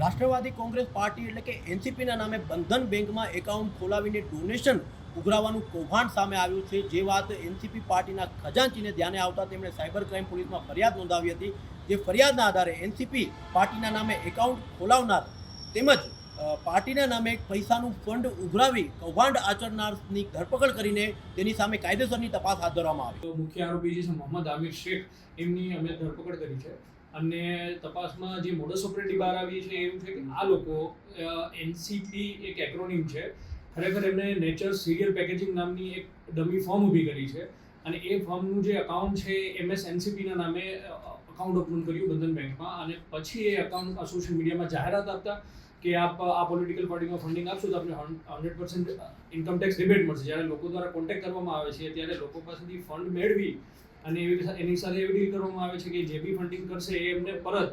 રાષ્ટ્રવાદી Congress party એટલે કે એનસીપીના નામે બંધન બેંકમાં એકાઉન્ટ ખોલાવીને ડોનેશન ઉઘરાવાનું કૌભાંડ સામે આવ્યું છે. જે વાત એનસીપી પાર્ટીના ખજાનચીને ધ્યાને આવતા તેમણે સાયબર ક્રાઇમ પોલીસમાં ફરિયાદ નોંધાવી હતી. જે ફરિયાદના આધારે એનસીપી પાર્ટીના નામે એકાઉન્ટ ખોલાવનાર તેમજ પાર્ટીના નામે પૈસાનું ફંડ ઉઘરાવી કૌભાંડ આચરનારની ધરપકડ કરીને તેની સામે કાયદેસરની તપાસ હાથ ધરવામાં આવી. મુખ્ય આરોપી છે, મોહમ્મદ આમિર શેખ, એમની અમે ધરપકડ કરી છે. અને તપાસમાં જે મોડસ ઓપરેટી બહાર આવી છે એવું છે કે આ લોકો એનસીપી એક એક્રોનિમ છે. ખરેખર એમણે નેચર સિરિયલ પેકેજિંગ નામની એક ડમી ફોર્મ ઊભી કરી છે. અને એ ફોર્મનું જે અકાઉન્ટ છે એમએસ એનસીપીના નામે અકાઉન્ટ ઓપન કર્યું બંધન બેંકમાં. અને પછી એ અકાઉન્ટ સોશિયલ મીડિયામાં જાહેરાત આપતા કે આપ, આ પોલિટિકલ પાર્ટીમાં ફંડિંગ આપશો તો આપણે hundred percent income tax rebate મળશે. જ્યારે લોકો દ્વારા કોન્ટેક્ટ કરવામાં આવે છે, ત્યારે લોકો પાસેથી ફંડ મેળવી અને એવી રીતે, એની સાથે એવી ડીલ કરવામાં આવે છે કે જે બી ફંડિંગ કરશે એ એમને પરત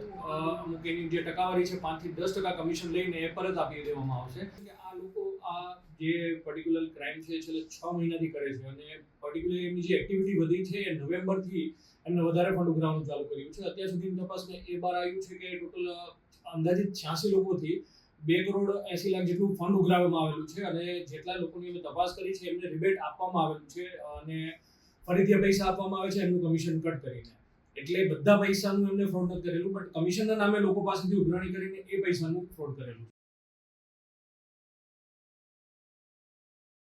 અમુક એની જે ટકાવારી છે પાંચથી દસ ટકા કમિશન લઈને એ પરત આપી દેવામાં આવશે. આ લોકો આ જે પર્ટિક્યુલર ક્રાઇમ છે છેલ્લે છ મહિનાથી કરે છે અને પર્ટિક્યુલર એમની જે એક્ટિવિટી વધી છે એ નવેમ્બરથી એમને વધારે ફંડ ઉઘરાવવાનું ચાલુ કર્યું છે. અત્યાર સુધીની તપાસમાં એ બહાર આવ્યું છે કે ટોટલ અંદાજિત છ્યાસી લોકોથી બે કરોડ એસી લાખ જેટલું ફંડ ઉઘરાવવામાં આવેલું છે અને જેટલા લોકોની અમે તપાસ કરી છે, એમને રિબેટ આપવામાં આવેલું છે અને ફરીથી પૈસા આપવામાં આવે છે, એમનું કમિશન કટ કરીને. એટલે બધા પૈસાનું એમને ફ્રોડ નથી કરેલું બટ કમિશનના નામે લોકો પાસેથી ઉઘરાણી કરીને એ પૈસાનું ફ્રોડ કરેલું